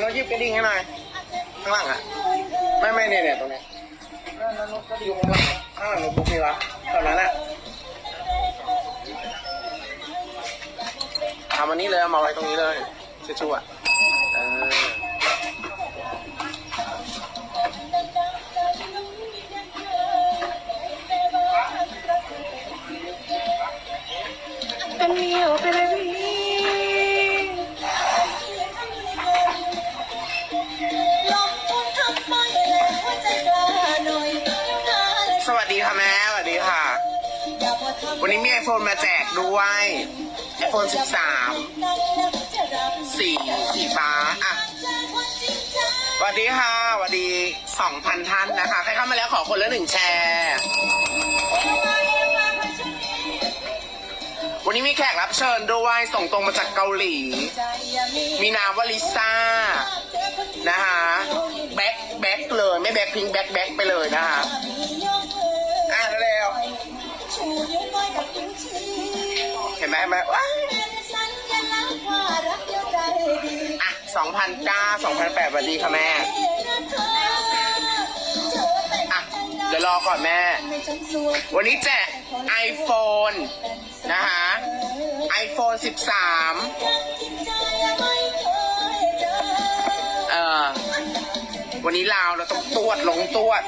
นกยิบกระดิ่งให้หน่อยข้างล่างอะไม่ไม่เนี่ยเนี่ยตรงเนี้ยนั่นนกกระดิ่งข้างล่างข้างหลังนกบุกมีวะตอนนั้นอะทำอันนี้เลยเอามาไว้ตรงนี้เลยชัวร์ๆ วันนี้มีไอโฟนมาแจกด้วยไอโฟน13 สีสีฟ้าอะสวัสดีค่ะสวัสดี 2,000 ท่านนะคะ ใครเข้ามาแล้วขอคนละหนึ่งแชร์ วันนี้มีแขกรับเชิญด้วยส่งตรงมาจากเกาหลี มีนามวลิซ่า นะคะแบ็คแบ็คเลย ไม่แบ็คพิงแบ็คแบ็คไปเลยนะคะอะเร็ว เห็นไหมเห็นไหมว้ายอะ2,009 2,008สวัสดีค่ะแม่ อะ เดี๋ยวรอก่อนแม่ วันนี้แจก iPhone นะคะ iPhone 13 เอ่อ วันนี้ลาวเราต้องตรวจลงตรวจจ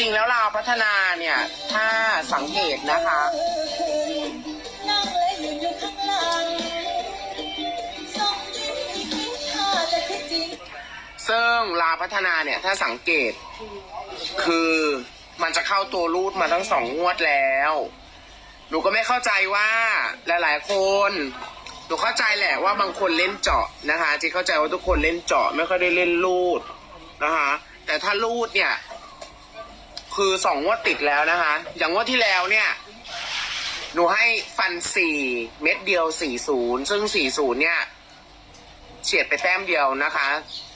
ริง ๆ แล้วลาวพัฒนาเนี่ย ถ้าสังเกตนะคะ ซึ่งลาพัฒนาเนี่ย ถ้าสังเกต คือมันจะเข้าตัวรูดมาทั้งสองงวดแล้ว หนูก็ไม่เข้าใจว่าหลายๆคนหนูเข้าใจแหละว่าบางคนเล่นเจาะนะคะที่เข้าใจว่าทุกคนเล่นเจาะไม่ค่อยได้เล่นรูดนะคะ แต่ถ้ารูดเนี่ย คือสองงวดติดแล้วนะคะ อย่างงวดที่แล้วเนี่ย หนูให้ฟันสี่เม็ดเดียวสี่ศูนย์ซึ่งสี่ศูนย์เนี่ยเฉียดไปแต้มเดียวนะคะ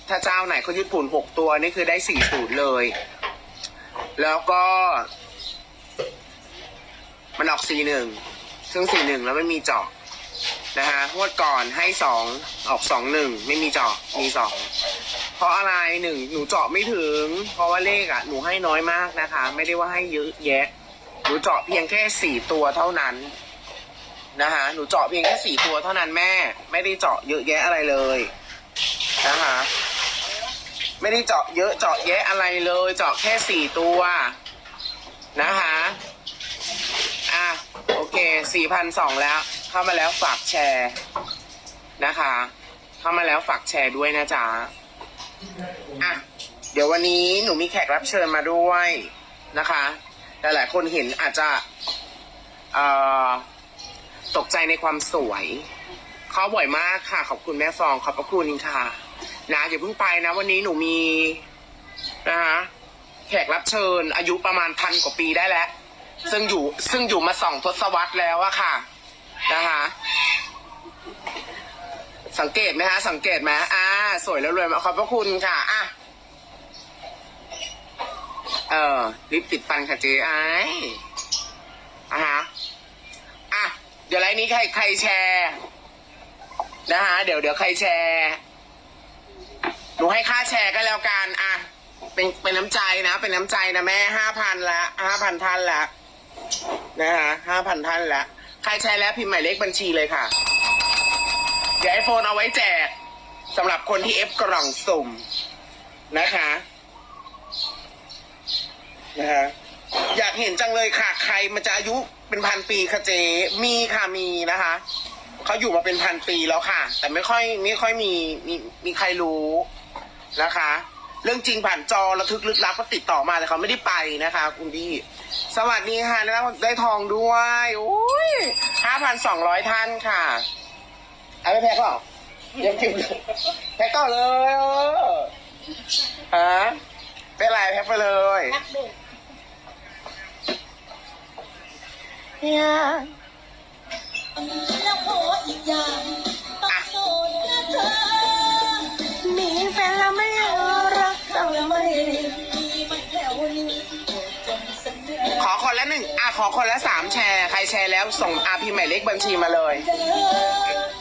ถ้าเจ้าไหนเขายึดปุ่นหกตัวนี่คือได้สี่ศูนย์เลย แล้วก็ มันออกสี่หนึ่งซึ่งสี่หนึ่งแล้วไม่มีจาะ นะคะงวดก่อนให้สองออกสองหนึ่งไม่มีเจาะมีสองเพราะอะไรหนึ่งหนูเจาะไม่ถึง เพราะว่าเลขอะหนูให้น้อยมากนะคะ ไม่ได้ว่าให้เยอะแยะ หนูเจาะเพียงแค่สี่ตัวเท่านั้นนะคะหนูเจาะเพียงแค่สี่ตัวเท่านั้นแม่ ไม่ได้เจาะเยอะแยะอะไรเลยนะคะไม่ได้เจาะเยอะเจาะแยะอะไรเลย เจาะแค่สี่ตัวนะคะอะโอเคสี่พันสองแล้ว เข้ามาแล้วฝากแชร์นะคะ เข้ามาแล้วฝากแชร์ด้วยนะจ๊ะอะเดี๋ยววันนี้หนูมีแขกรับเชิญมาด้วยนะคะหลายๆคนเห็นอาจจะตกใจในความสวยเขาบ่อยมากค่ะ ขอบคุณแม่ฟองขอบพระคุณค่ะนะอย่าเพิ่งไปนะ วันนี้หนูมีนะคะแขกรับเชิญอายุประมาณพันกว่าปีได้แล้ว ซึ่งอยู่ซึ่งอยู่มาสองทศวรรษแล้วอะค่ะ นะคะ สังเกตไหมฮะสังเกตไหมอ่า สวยแล้วรวยมาขอบพระคุณค่ะอะเออลิปติดฟันค่ะเจ๊ไอ้อะฮะอะ เดี๋ยวไลน์นี้ใครใครแชร์นะคะเดี๋ยวเดี๋ยวใครแชร์หนูให้ค่าแชร์ก็แล้วกันอะเป็นเป็นน้ำใจนะ เป็นน้ำใจนะแม่ห้าพันละห้าพันท่านละนะฮะห้าพันท่านละ ใครแชร์แล้วพิมพ์หมายเลขบัญชีเลยค่ะ เดี๋ยวไอโฟนเอาไว้แจกสำหรับคนที่เอฟกล่องสุ่มนะคะ นะคะอยากเห็นจังเลยค่ะ ใครมันจะอายุเป็นพันปีคะเจ มีค่ะมีนะคะเขาอยู่มาเป็นพันปีแล้วค่ะ แต่ไม่ค่อยไม่ค่อยมีมีมีใครรู้นะคะ เรื่องจริงผ่านจอระทึกลึกลับก็ติดต่อมาแต่เขาไม่ได้ไปนะคะคุณพี่สวัสดีค่ะได้ได้ทองด้วยโอ้ยห้าพันสองร้อยท่านค่ะเอาไม่แพ็คหรอยังกินแพ็คต่อเลยเออฮะเป็นไรแพ็คไปเลยเคนละหนึ่งอะขอคนละสามแชร์ ใครแชร์แล้วส่งอาพีหมายเลขบัญชีมาเลย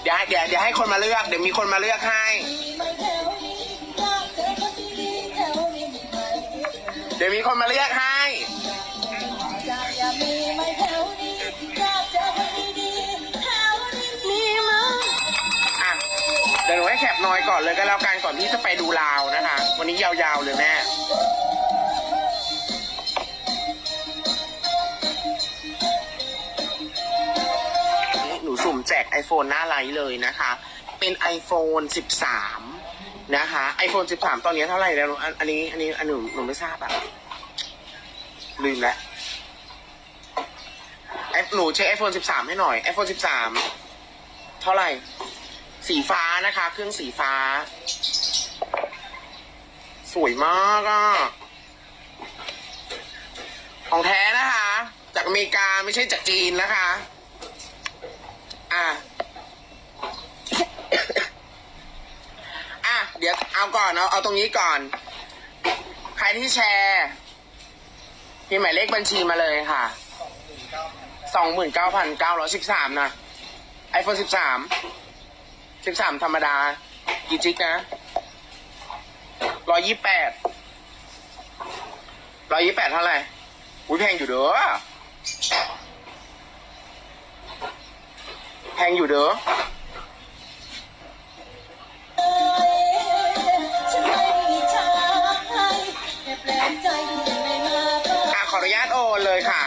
เดี๋ยวเดี๋ยวเดี๋ยวให้คนมาเลือก เดี๋ยวมีคนมาเลือกให้ เดี๋ยวมีคนมาเลือกให้ อะ เดี๋ยวหนูให้แคปน้อยก่อนเลยก็แล้วกันก่อนที่จะไปดูลาวนะคะ วันนี้ยาวๆเลยแม่ iPhone หน้าไลท์เลยนะคะ เป็น iPhone 13 นะคะ iPhone 13 ตอนนี้เท่าไหร่แล้วอันนี้อันนี้อันหนูหนูไม่ทราบอะลืมแล้วไอหนูเช็ค iPhone 13 ให้หน่อย iPhone 13 เท่าไหร่ สีฟ้านะคะ เครื่องสีฟ้า สวยมากอะของแท้นะคะ จากอเมริกาไม่ใช่จากจีนนะคะ อะ อะ เดี๋ยว เอาก่อนเอาเอาตรงนี้ก่อน ใครที่แชร์มพ์หมายเลขบัญชีมาเลยค่ะสองหมื่นเก้าพันเก้าร้อยสิบสามนะ iPhone สิบสามสิบสามธรรมดา กี่จิกนะร้อยยี่แปดร้อยยี่แปดเท่าไหร่อุ้ยแพงอยู่เด้อแพงอยู่เด้อ อะขออนุญาตโอนเลยค่ะ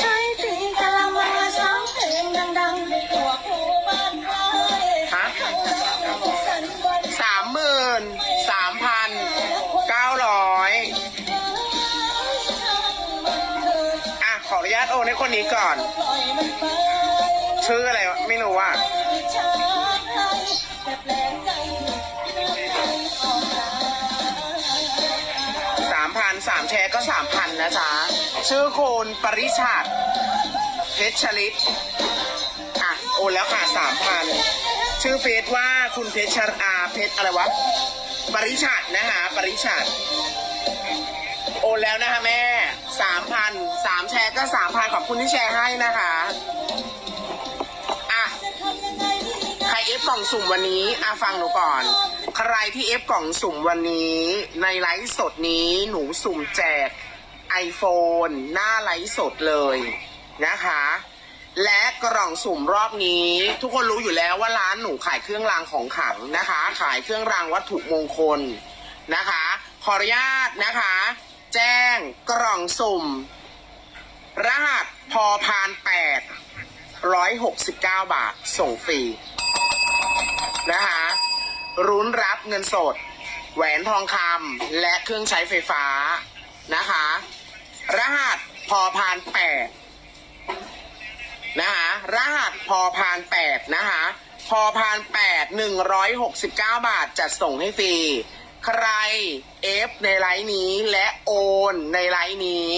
ใช้ตีกะละมังและร้องเพลงดังๆหัวผู้บ้านไว้ฮะ สันวัน สามหมื่นสามพันเก้าร้อยอะขออนุญาตโอนให้คนนี้ก่อน ชื่ออะไรวะไม่รู้ว่า สามพันสามแชร์ก็สามพันนะจ๊ะ ชื่อคุณปริชาติเพชรชลิต อะ โอนแล้วค่ะสามพันชื่อเฟซว่าคุณเพชรชอาเพชรอะไรวะ ปริชาตินะคะ ปริชาติโอนแล้วนะคะแม่สามพันสามแชร์ก็สามพันขอบคุณที่แชร์ให้นะคะ ฟกล่องสุ่มวันนี้อะฟังหนูก่อน ใครที่เอฟกล่องสุ่มวันนี้ ในไลฟ์สดนี้หนูสุ่มแจก iPhone หน้าไลฟ์สดเลยนะคะ และกล่องสุ่มรอบนี้ ทุกคนรู้อยู่แล้วว่าร้านหนูขายเครื่องรางของขลังนะคะ ขายเครื่องรางวัตถุมงคลนะคะ ขออนุญาตนะคะ แจ้งกล่องสุ่ม รหัสพอพานแปดร้อยหกสิบเก้าบาทส่งฟรี นะคะรุ้นรับเงินสด แหวนทองคำและเครื่องใช้ไฟฟ้านะคะ รหัสพอพานแปดนะคะรหัสพอพานแปดนะคะพอพานแปดหนึ่งร้อยหกสิบเก้าบาทจัดส่งให้ฟรี ใครเอฟในไลน์นี้และโอนในไลน์นี้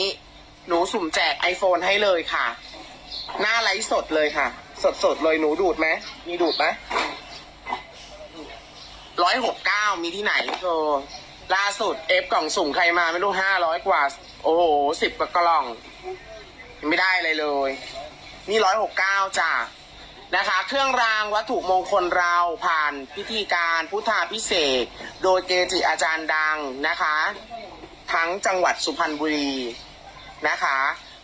หนูสุ่มแจก iPhone ให้เลยค่ะ หน้าไลฟ์สดเลยค่ะ สดสดๆเลยหนูดูดไหมมีดูดไหม ร้อยหกเก้ามีที่ไหนโธล่าสุดเอฟกล่องสุ่มใครมาไม่รู้ห้าร้อยกว่า โอ้โหสิบกว่ากล่อง ไม่ได้เลยเลย นี่ร้อยหกเก้าจ้ะนะคะ เครื่องรางวัตถุมงคลเราผ่านพิธีการพุทธาพิเศษ โดยเกจิอาจารย์ดังนะคะ ทั้งจังหวัดสุพรรณบุรีนะคะ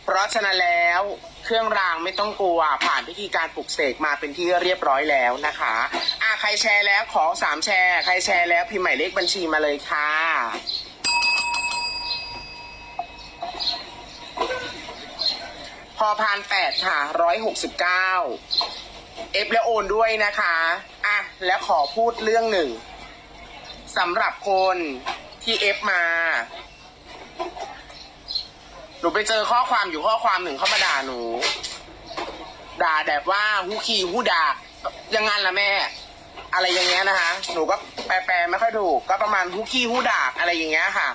เพราะฉะนั้นแล้ว เครื่องรางไม่ต้องกลัว ผ่านพิธีการปลุกเสกมาเป็นที่เรียบร้อยแล้วนะคะอะใครแชร์แล้วขอสามแชร์ ใครแชร์แล้วพิมพ์หมายเลขบัญชีมาเลยค่ะพอพานแปดค่ะร้อยหกสิบเก้าเอฟและโอนด้วยนะคะอะแล้วขอพูดเรื่องหนึ่งสำหรับคนที่เอฟมา หนูไปเจอข้อความอยู่ข้อความหนึ่งเข้ามาด่าหนู ด่าแบบว่าฮูคีฮูด่ายังงั้นละแม่ อะไรอย่างเงี้ยนะคะ หนูก็แปลๆไม่ค่อยถูก ก็ประมาณฮูคีฮูดาอะไรอย่างเงี้ยค่ะ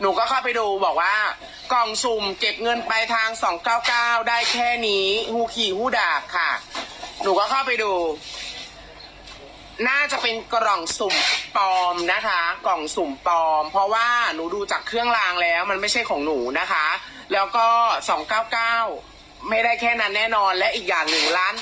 หนูก็เข้าไปดูบอกว่ากล่องสุ่มเก็บเงินไปลายทาง 299 ได้แค่นี้ฮูคีฮูดาค่ะ หนูก็เข้าไปดู น่าจะเป็นกล่องสุ่มปลอมนะคะ กล่องสุ่มปลอม เพราะว่าหนูดูจากเครื่องรางแล้วมันไม่ใช่ของหนูนะคะ แล้วก็สองเก้าเก้าไม่ได้แค่นั้นแน่นอนและอีกอย่างหนึ่งร้าน